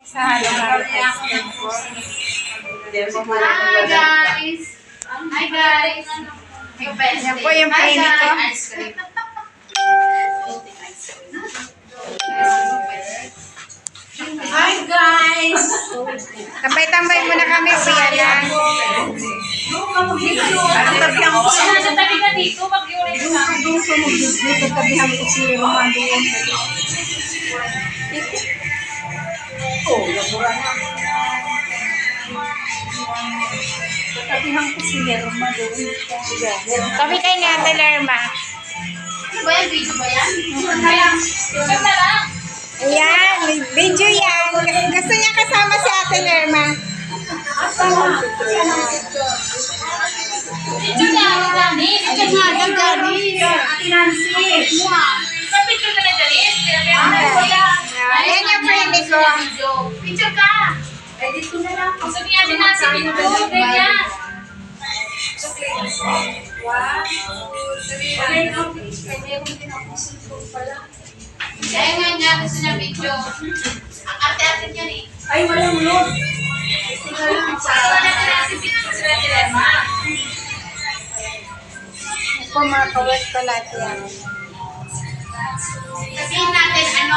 Hi guys! Hi guys! Yan po yung painit ko. Hi guys! Tambay-tambay muna kami, kuya lang. Ang tabihan ko si Nasa tabi ka dito, mag-iulit ka. Doon sa mag-video, tabihan ko si Romando. Oh, labura na. Tabihan ko si Romando. Kami kay ni Ate Lerma. Ano ba yan? Video ba yan? Kaya, na lang. Ayan, video yan. Gusto niya kasama si Ate Lerma. Video na, Gani. Video nga, Gani. Ate Nancy! Video. Picture ka! Ay, dito na lang. Sabi niya, binasi video. Ganyan. Kaya nga niya, gusto niya video. Ang arte-arte niya eh. Ay, walang load. Wala na binasi video sila ni Rema. Ito mga kawat ko lahat yan. Sabihin natin, ano,